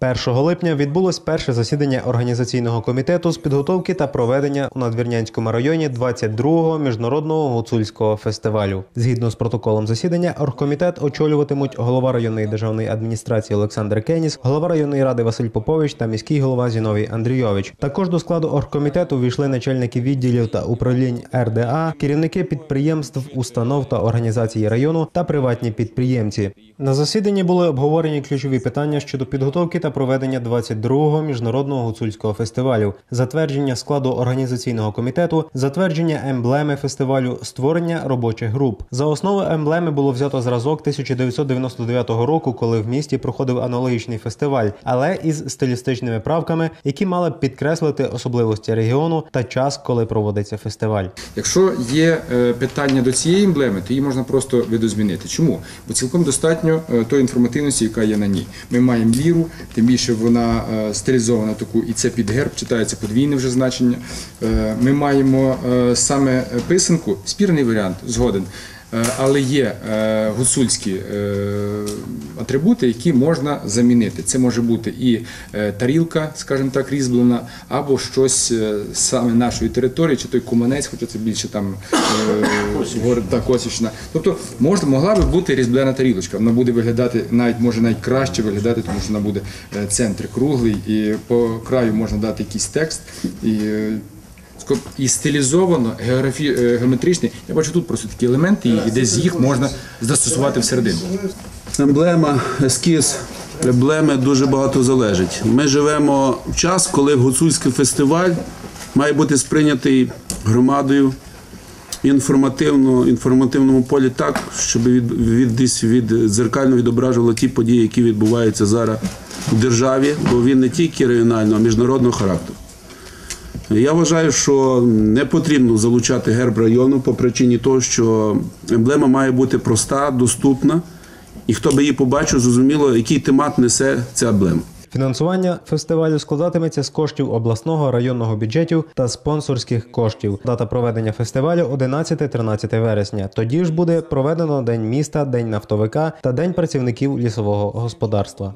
1 липня відбулось перше засідання організаційного комітету з підготовки та проведення у Надвірнянському районі 22-го міжнародного гуцульського фестивалю. Згідно з протоколом засідання, оргкомітет очолюватимуть голова районної державної адміністрації Олександр Кеніс, голова районної ради Василь Попович та міський голова Зіновій Андрійович. Також до складу оргкомітету війшли начальники відділів та управлінь РДА, керівники підприємств, установ та організацій району та приватні підприємці. На засіданні були обговорені ключові питання щодо підготовки та проведення 22-го міжнародного гуцульського фестивалю, затвердження складу організаційного комітету, затвердження емблеми фестивалю, створення робочих груп. За основу емблеми було взято зразок 1999 року, коли в місті проходив аналогічний фестиваль, але із стилістичними правками, які мали б підкреслити особливості регіону та час, коли проводиться фестиваль. Якщо є е, питання до цієї емблеми, то її можна просто видозмінити. Чому? Бо цілком достатньо е, тої інформативності, яка є на ній. Ми маємо ліру, тим більше вона е, стилізована таку, і це під герб, читається подвійне вже значення. Е, Ми маємо е, саме писанку, спірний варіант, згоден. Е, Але є е, гуцульські е, атрибути, які можна замінити. Це може бути і тарілка, скажімо так, різьблена, або щось саме нашої території, чи той куманець, хоча це більше там та косічна. Тобто можна, могла би бути різьблена тарілочка. Вона буде виглядати навіть може навіть краще виглядати, тому що вона буде центр круглий, і по краю можна дати якийсь текст. І, і стилізовано, географі... е, геометричний. Я бачу тут просто такі елементи, і десь їх можна застосувати всередину. Емблема, ескіз, емблеми дуже багато залежить. Ми живемо в час, коли гуцульський фестиваль має бути сприйнятий громадою інформативно, інформативному полі так, щоб від, від, десь від дзеркально відображувало ті події, які відбуваються зараз в державі, бо він не тільки регіонального, а міжнародного характеру. Я вважаю, що не потрібно залучати герб району по причині того, що емблема має бути проста, доступна, і хто би її побачив, зрозуміло, який темат несе ця емблема. Фінансування фестивалю складатиметься з коштів обласного районного бюджетів та спонсорських коштів. Дата проведення фестивалю 11-13 вересня. Тоді ж буде проведено День міста, День нафтовика та День працівників лісового господарства.